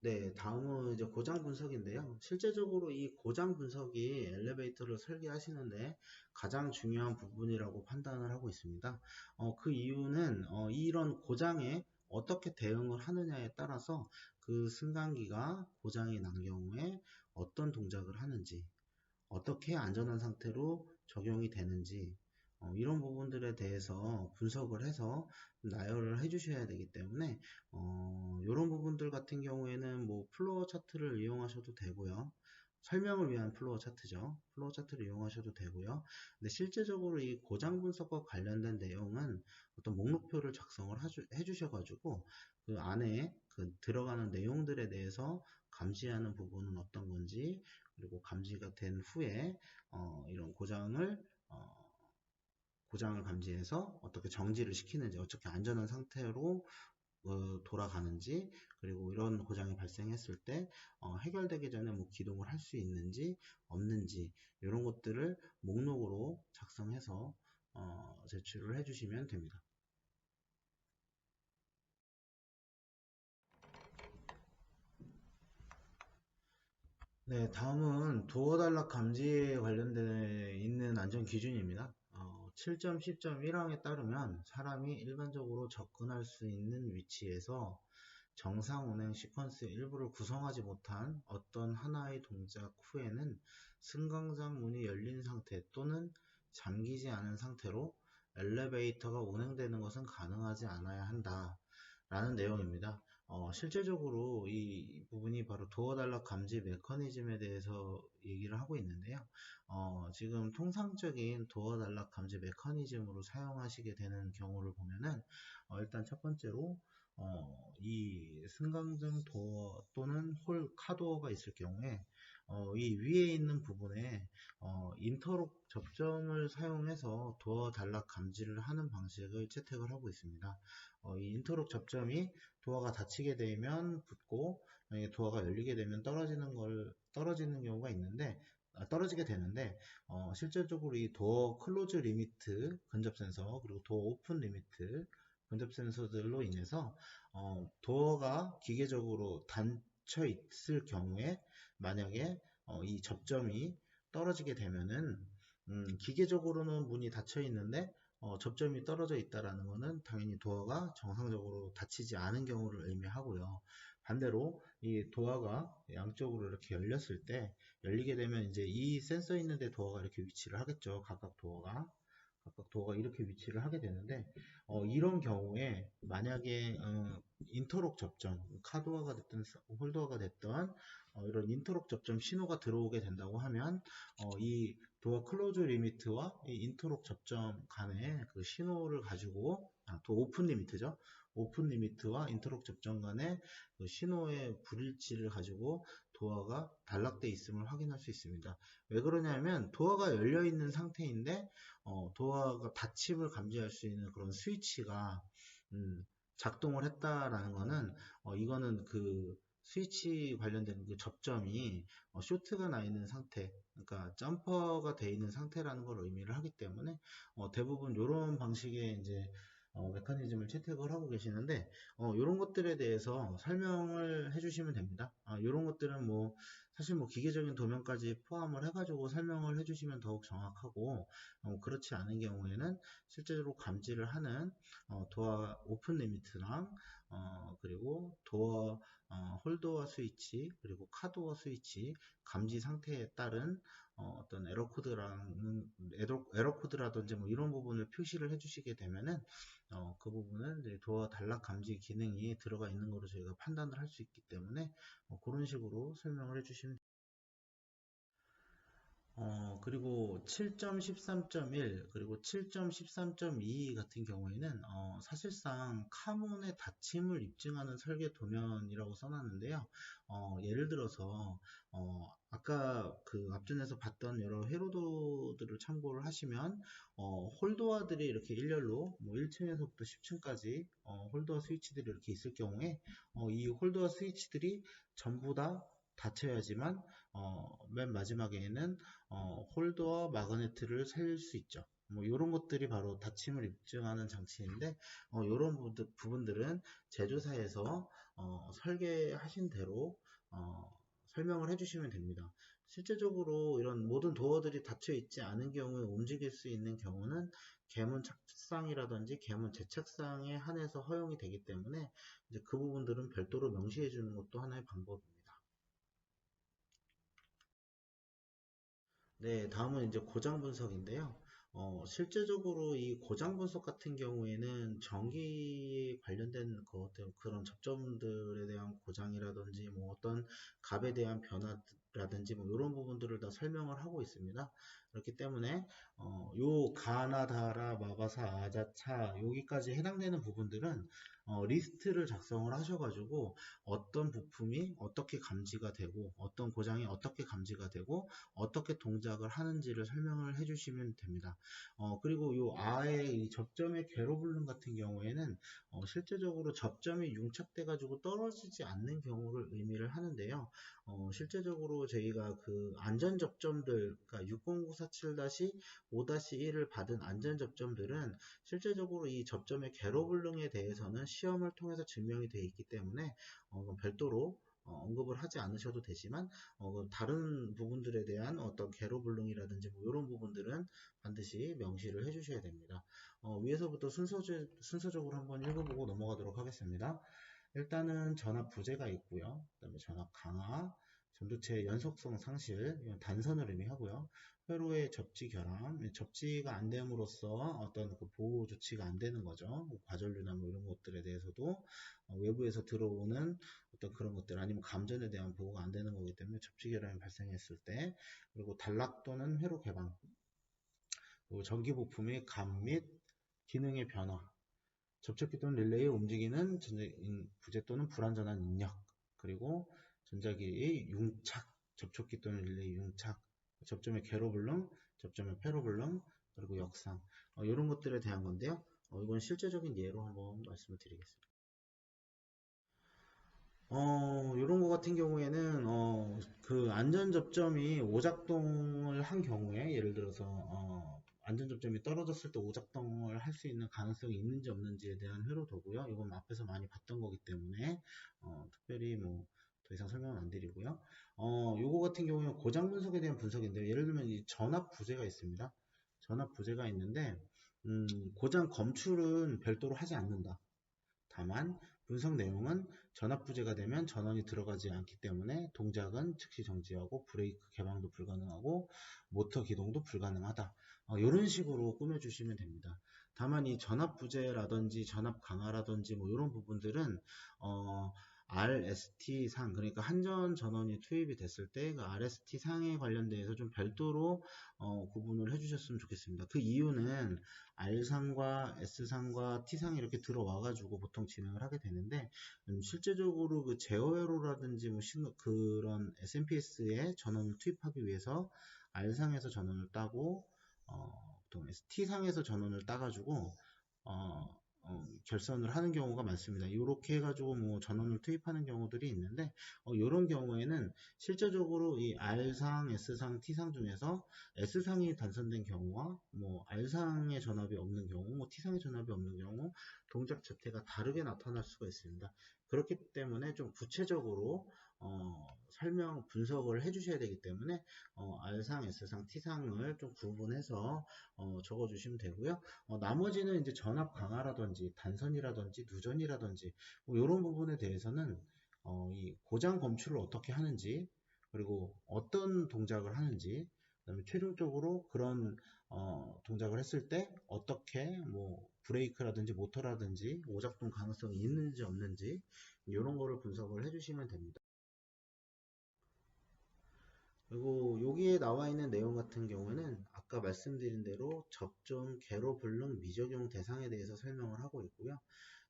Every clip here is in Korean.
네, 다음은 이제 고장 분석인데요. 실제적으로 이 고장 분석이 엘리베이터를 설계하시는데 가장 중요한 부분이라고 판단을 하고 있습니다. 어, 그 이유는 어, 이런 고장에 어떻게 대응을 하느냐에 따라서 그 승강기가 고장이 난 경우에 어떤 동작을 하는지, 어떻게 안전한 상태로 적용이 되는지, 어, 이런 부분들에 대해서 분석을 해서 나열을 해 주셔야 되기 때문에 어, 이런 부분들 같은 경우에는 뭐 플로어 차트를 이용하셔도 되고요. 설명을 위한 플로어 차트죠. 플로어 차트를 이용하셔도 되고요. 근데 실제적으로 이 고장 분석과 관련된 내용은 어떤 목록표를 작성을 해 주셔가지고 그 안에 그 들어가는 내용들에 대해서 감지하는 부분은 어떤 건지 그리고 감지가 된 후에 어, 이런 고장을 어, 고장을 감지해서 어떻게 정지를 시키는지 어떻게 안전한 상태로 어, 돌아가는지 그리고 이런 고장이 발생했을 때 어, 해결되기 전에 뭐 기동을 할 수 있는지 없는지 이런 것들을 목록으로 작성해서 어, 제출을 해주시면 됩니다. 네, 다음은 도어 단락 감지에 관련된 있는 안전 기준입니다. 7.10.1항에 따르면 사람이 일반적으로 접근할 수 있는 위치에서 정상 운행 시퀀스 일부를 구성하지 못한 어떤 하나의 동작 후에는 승강장 문이 열린 상태 또는 잠기지 않은 상태로 엘리베이터가 운행되는 것은 가능하지 않아야 한다. 라는 내용입니다. 어, 실제적으로 이 부분이 바로 도어 단락 감지 메커니즘에 대해서 얘기를 하고 있는데요. 어, 지금 통상적인 도어 단락 감지 메커니즘으로 사용하시게 되는 경우를 보면은 어, 일단 첫 번째로 어, 이 승강등 도어 또는 홀 카도어가 있을 경우에 어, 이 위에 있는 부분에 어, 인터록 접점을 사용해서 도어 단락 감지를 하는 방식을 채택을 하고 있습니다. 어, 이 인터록 접점이 도어가 닫히게 되면 붙고 도어가 열리게 되면 떨어지는 걸 떨어지는 경우가 있는데 아, 떨어지게 되는데 어, 실질적으로 이 도어 클로즈 리미트 근접 센서 그리고 도어 오픈 리미트 근접 센서들로 인해서 어, 도어가 기계적으로 닫혀 있을 경우에 만약에 어, 이 접점이 떨어지게 되면은 음, 기계적으로는 문이 닫혀 있는데 어, 접점이 떨어져 있다라는 것은 당연히 도어가 정상적으로 닫히지 않은 경우를 의미하고요. 반대로 이 도어가 양쪽으로 이렇게 열렸을 때 열리게 되면 이제 이 센서 있는데 도어가 이렇게 위치를 하겠죠. 각각 도어가 각각 도어가 이렇게 위치를 하게 되는데 어, 이런 경우에 만약에 어, 인터록 접점 카도어가 됐든 홀더가 됐던 어, 이런 인터록 접점 신호가 들어오게 된다고 하면 어, 이 도어 클로즈 리미트와 이 인터록 접점 간의 그 신호를 가지고 아, 도 오픈 리미트죠. 오픈 리미트와 인터록 접점 간의 그 신호의 불일치를 가지고 도어가 단락되어 있음을 확인할 수 있습니다. 왜 그러냐면 도어가 열려 있는 상태인데 어, 도어가 닫힘을 감지할 수 있는 그런 스위치가 음, 작동을 했다라는 거는 어, 이거는 그 스위치 관련된 그 접점이 어, 쇼트가 나 있는 상태, 그러니까 점퍼가 돼 있는 상태라는 걸 의미를 하기 때문에 어, 대부분 이런 방식의 이제 어, 메커니즘을 채택을 하고 계시는데 어, 이런 것들에 대해서 설명을 해주시면 됩니다. 아, 이런 것들은 뭐 사실 뭐 기계적인 도면까지 포함을 해가지고 설명을 해주시면 더욱 정확하고 어, 그렇지 않은 경우에는 실제로 감지를 하는 어, 도어 오픈 리미트랑 어, 그리고 도어 어, 홀더와 스위치 그리고 카도어 스위치 감지 상태에 따른 어, 떤 에러 코드랑 에러, 에러 코드라든지 뭐 이런 부분을 표시를 해주시게 되면은 어, 그 부분은 이제 도어 단락 감지 기능이 들어가 있는 거로 저희가 판단을 할 수 있기 때문에 어, 그런 식으로 설명을 해주시면 어, 그리고 7.13.1 그리고 7.13.2 같은 경우에는 어, 사실상 카몬의 닫힘을 입증하는 설계 도면이라고 써놨는데요. 어, 예를 들어서 어, 아까 그 앞전에서 봤던 여러 회로도들을 참고를 하시면 어, 홀더와들이 이렇게 일렬로 뭐 1층에서부터 10층까지 어, 홀더와 스위치들이 이렇게 있을 경우에 어, 이 홀더와 스위치들이 전부 다 닫혀야지만 어, 맨 마지막에는 어, 홀더와 마그네트를 살릴 수 있죠. 뭐 이런 것들이 바로 닫힘을 입증하는 장치인데 어, 이런 부분들, 부분들은 제조사에서 어, 설계하신 대로 어, 설명을 해주시면 됩니다. 실제적으로 이런 모든 도어들이 닫혀 있지 않은 경우에 움직일 수 있는 경우는 개문 착상이라든지 개문 재착상에 한해서 허용이 되기 때문에 이제 그 부분들은 별도로 명시해 주는 것도 하나의 방법입니다. 네, 다음은 이제 고장 분석인데요. 어, 실제적으로 이 고장 분석 같은 경우에는 전기에 관련된 그런 접점들에 대한 고장이라든지 뭐 어떤 값에 대한 변화 라든지 뭐 이런 부분들을 다 설명을 하고 있습니다. 그렇기 때문에 어, 요 가나다라 마가사 아자차 여기까지 해당되는 부분들은 어, 리스트를 작성을 하셔가지고 어떤 부품이 어떻게 감지가 되고 어떤 고장이 어떻게 감지가 되고 어떻게 동작을 하는지를 설명을 해주시면 됩니다. 어, 그리고 요 아의 이 접점의 괴로불능 같은 경우에는 어, 실제적으로 접점이 융착돼 가지고 떨어지지 않는 경우를 의미를 하는데요. 어, 실제적 으로 저희가 그 안전 접점들 그러니까 60947-5-1을 받은 안전 접점들은 실제적으로 이 접점의 괴로불능에 대해서는 시험을 통해서 증명이 되어 있기 때문에 어, 별도로 어, 언급을 하지 않으셔도 되지만 어, 다른 부분들에 대한 어떤 개로불능이라든지 뭐 이런 부분들은 반드시 명시를 해주셔야 됩니다. 어, 위에서부터 순서적, 순서적으로 한번 읽어보고 넘어가도록 하겠습니다. 일단은 전압 부재가 있고요. 그 다음에 전압 강화, 전도체 연속성 상실, 단선을 의미하고요. 회로의 접지 결함, 접지가 안 됨으로써 어떤 그 보호 조치가 안 되는 거죠. 뭐 과전류나 뭐 이런 것들에 대해서도 어, 외부에서 들어오는 어떤 그런 것들 아니면 감전에 대한 보호가 안 되는 거기 때문에 접지 결함이 발생했을 때 그리고 단락 또는 회로 개방 그리고 전기 부품의 감 및 기능의 변화 접촉기 또는 릴레이에 움직이는 부재 또는 불안전한 입력 그리고 전자기의 융착 접촉기 또는 릴레이 융착 접점의 개로불능, 접점의 페로불능, 그리고 역상 어, 이런 것들에 대한 건데요. 어, 이건 실제적인 예로 한번 말씀을 드리겠습니다. 어, 이런 거 같은 경우에는 어, 그 안전 접점이 오작동을 한 경우에 예를 들어서 어, 안전 접점이 떨어졌을 때 오작동을 할 수 있는 가능성이 있는지 없는지에 대한 회로도고요. 이건 앞에서 많이 봤던 거기 때문에 어, 특별히 뭐 더 이상 설명은 안 드리고요. 어, 요거 같은 경우는 고장 분석에 대한 분석인데요. 예를 들면 이 전압 부재가 있습니다. 전압 부재가 있는데 음, 고장 검출은 별도로 하지 않는다. 다만 분석 내용은 전압 부재가 되면 전원이 들어가지 않기 때문에 동작은 즉시 정지하고 브레이크 개방도 불가능하고 모터 기동도 불가능하다. 어, 이런 식으로 꾸며주시면 됩니다. 다만 이 전압 부재라든지 전압 강화라든지 뭐 이런 부분들은 어, RST 상 그러니까 한전 전원이 투입이 됐을 때 그 RST 상에 관련돼서 좀 별도로 어, 구분을 해주셨으면 좋겠습니다. 그 이유는 R상과 S상과 T상이 이렇게 들어와 가지고 보통 진행을 하게 되는데 음, 실제적으로 그 제어회로라든지 뭐 신호, 그런 SMPS에 전원을 투입하기 위해서 R상에서 전원을 따고 어, 보통 T상에서 전원을 따가지고 어, 어, 결선을 하는 경우가 많습니다. 이렇게 해가지고 뭐 전원을 투입하는 경우들이 있는데 어, 이런 경우에는 실제적으로 이 R상, S상, T상 중에서 S상이 단선된 경우와 뭐 R상의 전압이 없는 경우, 뭐 T상의 전압이 없는 경우 동작 자체가 다르게 나타날 수가 있습니다. 그렇기 때문에 좀 구체적으로 어, 설명 분석을 해주셔야 되기 때문에 어, R상, S상, T상을 좀 구분해서 어, 적어주시면 되고요. 어, 나머지는 이제 전압 강화라든지 단선이라든지 누전이라든지 뭐 이런 부분에 대해서는 어, 이 고장 검출을 어떻게 하는지 그리고 어떤 동작을 하는지 그다음에 최종적으로 그런 어, 동작을 했을 때 어떻게 뭐 브레이크라든지 모터라든지 오작동 가능성이 있는지 없는지 이런 거를 분석을 해주시면 됩니다. 그리고 여기에 나와 있는 내용 같은 경우는 아까 말씀드린 대로 접점, 개로, 불능, 미적용 대상에 대해서 설명을 하고 있고요.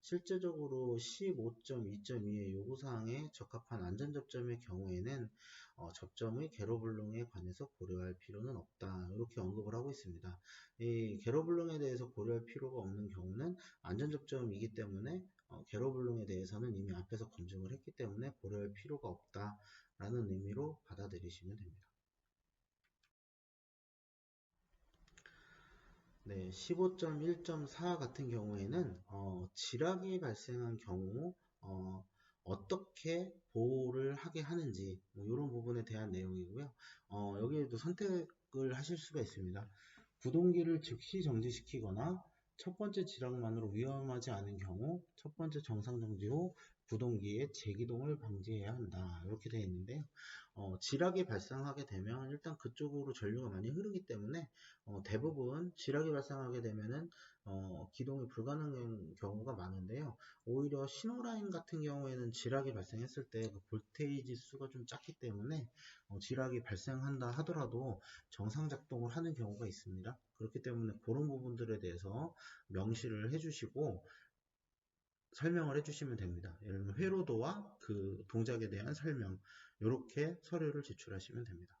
실제적으로 15.2.2의 요구사항에 적합한 안전접점의 경우에는 어, 접점의 개로불능에 관해서 고려할 필요는 없다. 이렇게 언급을 하고 있습니다. 이 개로불능에 대해서 고려할 필요가 없는 경우는 안전접점이기 때문에 어, 개로불능에 대해서는 이미 앞에서 검증을 했기 때문에 고려할 필요가 없다. 라는 의미로 받아들이시면 됩니다. 네, 15.1.4 같은 경우에는 어, 지락이 발생한 경우 어, 떻게 보호를 하게 하는지 뭐 이런 부분에 대한 내용이고요. 어, 여기에도 선택을 하실 수가 있습니다. 구동기를 즉시 정지시키거나 첫 번째 지락만으로 위험하지 않은 경우 첫 번째 정상 정지 후 구동기의 재기동을 방지해야 한다. 이렇게 되어 있는데요. 어, 지락이 발생하게 되면 일단 그쪽으로 전류가 많이 흐르기 때문에 어, 대부분 지락이 발생하게 되면은 어, 기동이 불가능한 경우가 많은데요. 오히려 신호라인 같은 경우에는 지락이 발생했을 때 그 볼테이지 수가 좀 작기 때문에 어, 지락이 발생한다 하더라도 정상 작동을 하는 경우가 있습니다. 그렇기 때문에 그런 부분들에 대해서 명시를 해주시고 설명을 해주시면 됩니다. 예를 들면 회로도와 그 동작에 대한 설명 이렇게 서류를 제출하시면 됩니다.